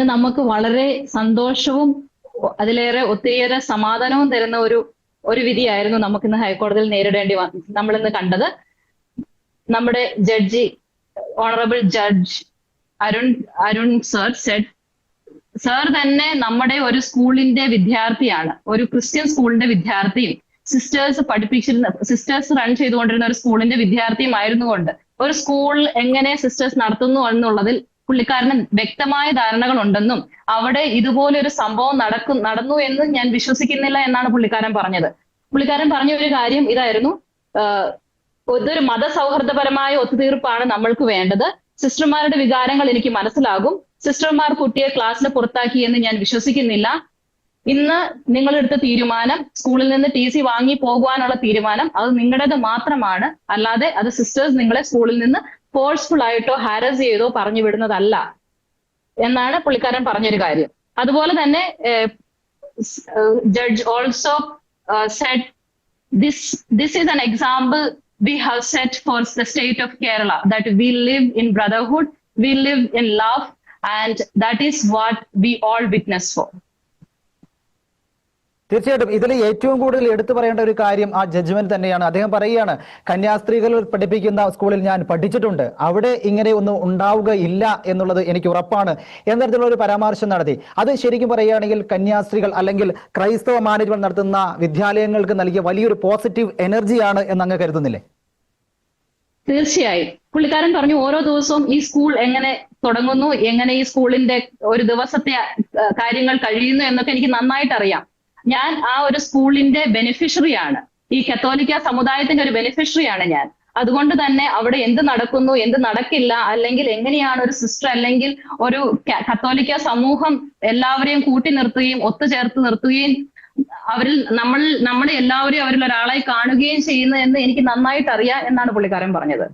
ഇന്ന് നമുക്ക് വളരെ സന്തോഷവും അതിലേറെ ഒത്തിരിയേറെ സമാധാനവും തരുന്ന ഒരു ഒരു വിധിയായിരുന്നു നമുക്ക് ഇന്ന് ഹൈക്കോടതിയിൽ നേരിടേണ്ടി വ- നമ്മളിന്ന് കണ്ടത്. നമ്മുടെ judge honourable judge Arun Arun sir said sir തന്നെ നമ്മുടെ ഒരു സ്കൂളിന്റെ വിദ്യാർത്ഥിയാണ്. ഒരു ക്രിസ്ത്യൻ സ്കൂളിന്റെ വിദ്യാർത്ഥിയും സിസ്റ്റേഴ്സ് പഠിപ്പിച്ചിരുന്ന സിസ്റ്റേഴ്സ് റൺ ചെയ്തുകൊണ്ടിരുന്ന ഒരു സ്കൂളിന്റെ വിദ്യാർത്ഥിയും ആയിരുന്നു വിദ്യാർത്ഥിയുമായിരുന്നുകൊണ്ട് ഒരു സ്കൂൾ എങ്ങനെ സിസ്റ്റേഴ്സ് നടത്തുന്നു എന്നുള്ളതിൽ പുള്ളിക്കാരന് വ്യക്തമായ ധാരണകളുണ്ടെന്നും അവിടെ ഇതുപോലെ ഒരു സംഭവം നടക്കും നടന്നു എന്ന് ഞാൻ വിശ്വസിക്കുന്നില്ല എന്നാണ് പുള്ളിക്കാരൻ പറഞ്ഞത്. പുള്ളിക്കാരൻ പറഞ്ഞ ഒരു കാര്യം ഇതായിരുന്നു. ഇതൊരു മതസൗഹൃദപരമായ ഒത്തുതീർപ്പാണ് നമ്മൾക്ക് വേണ്ടത്. സിസ്റ്റർമാരുടെ വികാരങ്ങൾ എനിക്ക് മനസ്സിലാകും. സിസ്റ്റർമാർ കുട്ടിയെ ക്ലാസ്സിന് പുറത്താക്കി എന്ന് ഞാൻ വിശ്വസിക്കുന്നില്ല. ഇന്ന് നിങ്ങളെടുത്ത തീരുമാനം സ്കൂളിൽ നിന്ന് ടി സി വാങ്ങി പോകുവാനുള്ള തീരുമാനം അത് നിങ്ങളുടേത് മാത്രമാണ്. അല്ലാതെ അത് സിസ്റ്റേഴ്സ് നിങ്ങളെ സ്കൂളിൽ നിന്ന് ഫോഴ്സ്ഫുൾ ആയിട്ടോ ഹാരസ് ചെയ്തോ പറഞ്ഞു വിടുന്നതല്ല എന്നാണ് പുള്ളിക്കാരൻ പറഞ്ഞൊരു കാര്യം. അതുപോലെ തന്നെ judge also said this this is an example we have set for the state of Kerala that we live in brotherhood we live in love and that is what we all witness for. തീർച്ചയായിട്ടും ഇതിൽ ഏറ്റവും കൂടുതൽ എടുത്തു പറയേണ്ട ഒരു കാര്യം ആ judgement തന്നെയാണ്. അദ്ദേഹം പറയുകയാണ് കന്യാസ്ത്രീകൾ പഠിപ്പിക്കുന്ന സ്കൂളിൽ ഞാൻ പഠിച്ചിട്ടുണ്ട്. അവിടെ ഇങ്ങനെ ഒന്നും ഉണ്ടാവുകയില്ല എന്നുള്ളത് എനിക്ക് ഉറപ്പാണ്. എന്ന തരത്തിലുള്ള ഒരു പരാമർശം നടത്തി. അത് ശരിക്കും പറയുകയാണെങ്കിൽ കന്യാസ്ത്രീകൾ അല്ലെങ്കിൽ ക്രൈസ്തവ മാനേജ്മെന്റ് നടത്തുന്ന വിദ്യാലയങ്ങൾക്ക് നൽകിയ വലിയൊരു പോസിറ്റീവ് എനർജിയാണ് എന്ന് അങ്ങ് കരുതുന്നില്ലേ? തീർച്ചയായും. പുള്ളിക്കാരൻ പറഞ്ഞു ഓരോ ദിവസവും ഈ സ്കൂൾ എങ്ങനെ തുടങ്ങുന്നു? എങ്ങനെ ഈ സ്കൂളിന്റെ ഒരു ദിവസത്തെ കാര്യങ്ങൾ കഴിയുന്നു? എന്നൊക്കെ എനിക്ക് നന്നായിട്ട് അറിയാം ഞാൻ ആ ഒരു സ്കൂളിന്റെ ബെനിഫിഷ്യറി ആണ്. ഈ കത്തോലിക്ക സമുദായത്തിന്റെ ഒരു ബെനിഫിഷ്യറി ആണ് ഞാൻ. അതുകൊണ്ട് തന്നെ അവിടെ എന്ത് നടക്കുന്നു എന്ത് നടക്കില്ല അല്ലെങ്കിൽ എങ്ങനെയാണ് ഒരു സിസ്റ്റർ അല്ലെങ്കിൽ ഒരു കത്തോലിക്ക സമൂഹം എല്ലാവരെയും കൂട്ടി നിർത്തുകയും ഒത്തുചേർത്ത് നിർത്തുകയും അവരിൽ നമ്മൾ നമ്മളെ എല്ലാവരെയും അവരിൽ ഒരാളായി കാണുകയും ചെയ്യുന്നു എന്ന് എനിക്ക് നന്നായിട്ട് അറിയാം എന്നാണ് പുള്ളിക്കാരൻ പറഞ്ഞത്.